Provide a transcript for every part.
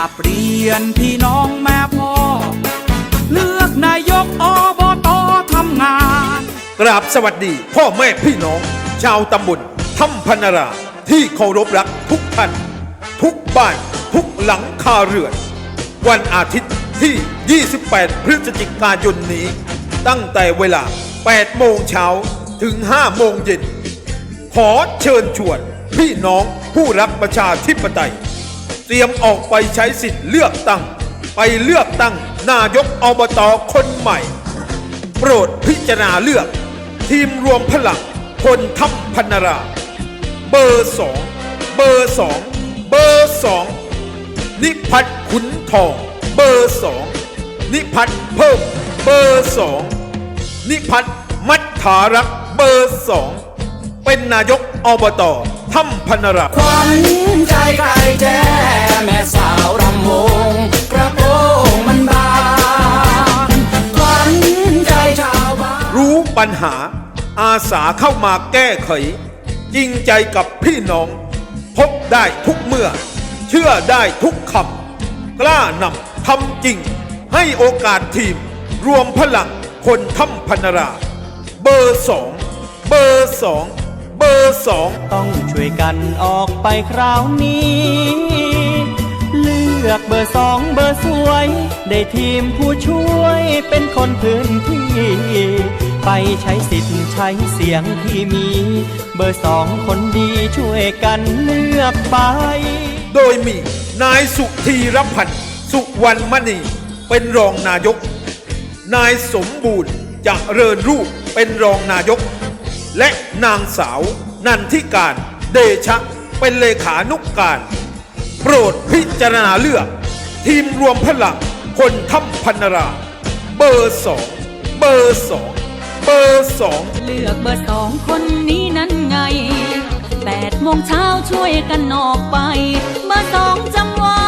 ราบเรียนพี่น้องแม่พ่อ เลือกนายกอบตทำงาน กราบสวัสดีพ่อแม่พี่น้อง ชาวตำบลถ้ำพนาราที่เคารพรักทุกท่าน ทุกบ้านทุกหลังคาเรือน วันอาทิตย์ที่ 28 พฤศจิกายนนี้ ตั้งแต่เวลา 8 โมงเช้าถึง 5 โมงเย็น ขอเชิญชวนพี่น้องผู้รักประชาธิปไตย เตรียมออกไปใช้สิทธิ์เลือกตั้ง ไปเลือกตั้งนายกอบตคนใหม่ โปรดพิจารณาเลือก ทีมรวมพลังคนทัพพนรา เบอร์สองเบอร์สองเบอร์สองนิพัฒน์ขุนทอง เบอร์สองนิพัฒน์เพิ่ม เบอร์สองนิพัฒน์มัทธารักเบอร์สอง เป็นนายกอบตถ้ำพนราขวัญใจใครแจ้แม่สาวรำวงกระโปรงมันบานขวัญใจชาวบ้านรู้ปัญหา อาสาเข้ามาแก้ไข จริงใจกับพี่น้อง พบได้ทุกเมื่อ เชื่อได้ทุกคำกล้านำทำจริง ให้โอกาสทีม รวมพลังคนถ้ำพนรา เบอร์สองเบอร์สอง เบอร์สองต้องช่วยกันออกไปคราวนี้ เลือกเบอร์สองเบอร์สวย ได้ทีมผู้ช่วยเป็นคนพื้นที่ ไปใช้สิทธิ์ใช้เสียงที่มี เบอร์สองคนดีช่วยกันเลือกไป โดยมีนายสุธีรพันธ์สุวรรณมณี เป็นรองนายก นายสมบูรณ์จะเริญรูปเป็นรองนายก และนางสาว นันทิการ เดชะ เป็นเลขานุกการ โปรดพิจารณาเลือก ทีมรวมพลังคนถ้ำพันรา เบอร์สองเบอร์สองเบอร์สองเลือกเบอร์สองคนนี้นั้นไงแปดโมงเช้าช่วยกันออกไป เบอร์สองจำไว้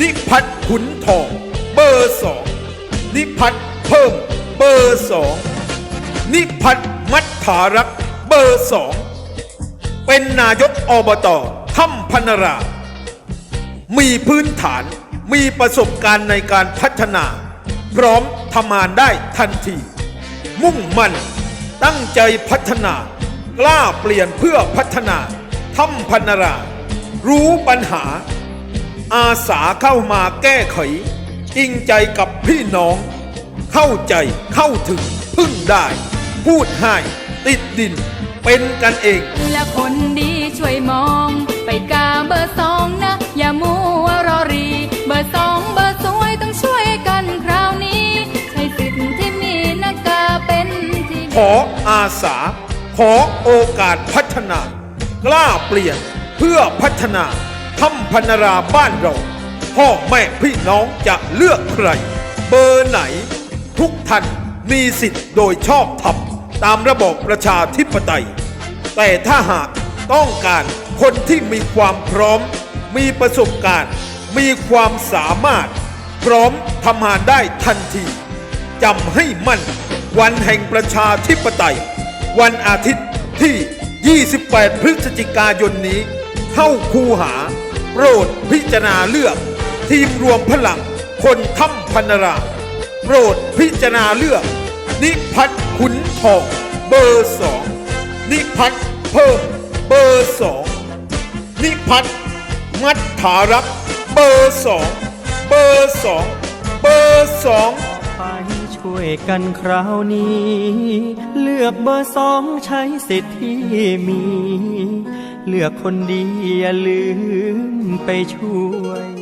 นิพัฒน์ขุนทอง เบอร์สองนิพัฒน์เพิ่ม เบอร์สอง นิพัฒน์มัทธารักษ์เบอร์สองเป็นนายกอบตถ้ำพนรา มีพื้นฐานมีประสบการณ์ในการพัฒนา พร้อมทำงานได้ทันที มุ่งมั่นตั้งใจพัฒนากล้าเปลี่ยนเพื่อพัฒนาถ้ำพนรา รู้ปัญหา อาสาเข้ามาแก้ไข จริงใจกับพี่น้อง เข้าใจเข้าถึงพึ่งได้ พูดให้ติดดิน เป็นกันเอง และคนดีช่วยมอง ไปกาเบอร์สองนะ อย่ามัวรอรี เบอร์สองเบอร์สวยต้องช่วยกันคราวนี้ ใช้สิทธิ์ที่มีนะกาเป็นที่ขออาสา ขอโอกาสพัฒนา กล้าเปลี่ยนเพื่อพัฒนาทำพนราบ้านเรา พ่อแม่พี่น้องจะเลือกใคร เบอร์ไหน ทุกท่านมีสิทธิ์โดยชอบธรรม ตามระบอบประชาธิปไตย แต่ถ้าหากต้องการคนที่มีความพร้อม มีประสบการณ์ มีความสามารถ พร้อมทำงานได้ทันทีจำให้มั่น วันแห่งประชาธิปไตย วันอาทิตย์ที่ 28 พฤศจิกายนนี้ เข้าคูหา โปรดพิจารณาเลือก ทีมรวมพลัง คนถ้ำพนรา โปรดพิจารณาเลือก นิพัฒน์ขุน ทองเบอร์สองนิพัฒน์เพิ่มเบอร์สองนิพัฒน์มัทธารักเบอร์สองเบอร์สองเบอร์สองไปช่วยกันคราวนี้ เลือกเบอร์สองใช้สิทธิ์ที่มี เลือกคนดีอย่าลืมไปช่วย